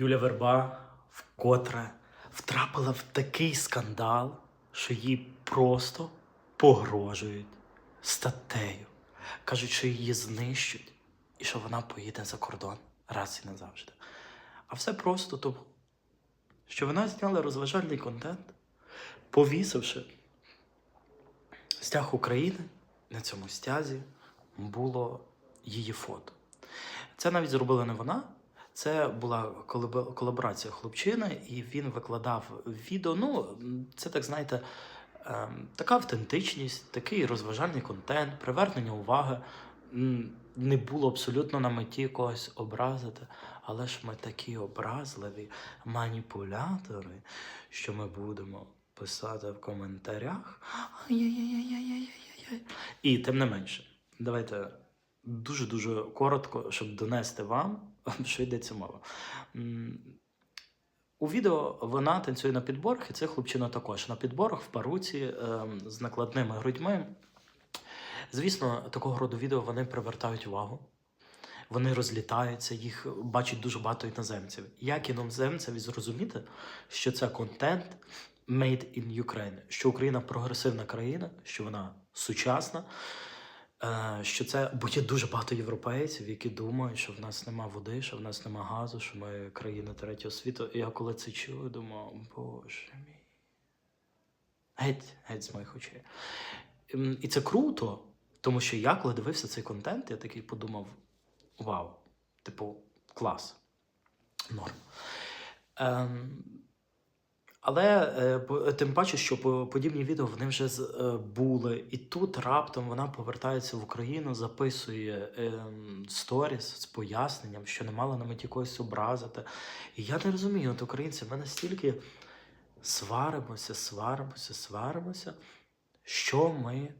Юля Верба вкотре втрапила в такий скандал, що їй просто погрожують статтею. Кажуть, що її знищать і що вона поїде за кордон раз і назавжди. А все просто тому, що вона зняла розважальний контент, повісивши стяг України. На цьому стязі було її фото. Це навіть зробила не вона. Це була колаборація хлопчина, і він викладав відео. Ну, це так знаєте, ем, така автентичність, такий розважальний контент, привернення уваги. Не було абсолютно на меті когось образити, але ж ми такі образливі маніпулятори, що ми будемо писати в коментарях. Ай-яй-яй-яй-яй-яй-яй. І тим не менше, давайте дуже-дуже коротко, щоб донести вам, що йдеться мова. У відео вона танцює на підборах, і це хлопчина також на підборах в паруці ем, з накладними грудьми. Звісно, такого роду відео вони привертають увагу. Вони розлітаються, їх бачить дуже багато іноземців. Як іноземцеві зрозуміти, що це контент made in Ukraine, що Україна прогресивна країна, що вона сучасна, що це, бо є дуже багато європейців, які думають, що в нас нема води, що в нас нема газу, що ми країна третього світу. І я коли це чую, думаю, боже мій. Геть, геть з моїх очей. Ем, І це круто, тому що я, коли дивився цей контент, я такий подумав: вау, типу, клас, норм. Ем, але е, тим паче, що по- подібні відео вони вже е, були, і тут раптом вона повертається в Україну, записує ем, сторіс з поясненням, що не мала на меті когось образити. І я не розумію, от українці, ми настільки сваримося, сваримося, сваримося, що ми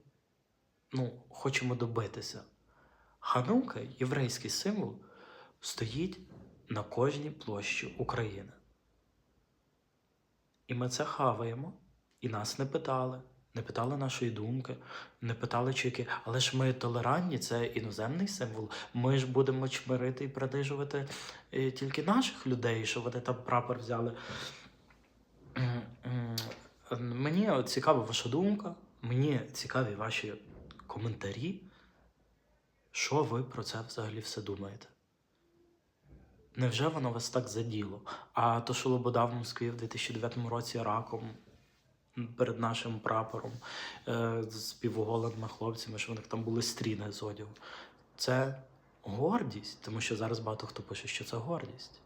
ну, хочемо добитися. Ханука, єврейський символ, стоїть на кожній площі України. І ми це хаваємо, і нас не питали, не питали нашої думки, не питали чеки. Але ж ми толерантні, це іноземний символ. Ми ж будемо чмирити і принижувати е, тільки наших людей, що вони там прапор взяли. Мені цікава ваша думка, мені цікаві ваші коментарі. Що ви про це взагалі все думаєте? Невже воно вас так заділо? А то, що Лобода в Москві в 2009 році раком перед нашим прапором е, з півголеними хлопцями, що в них там були стріни з одягу. Це гордість, тому що зараз багато хто пише, що це гордість.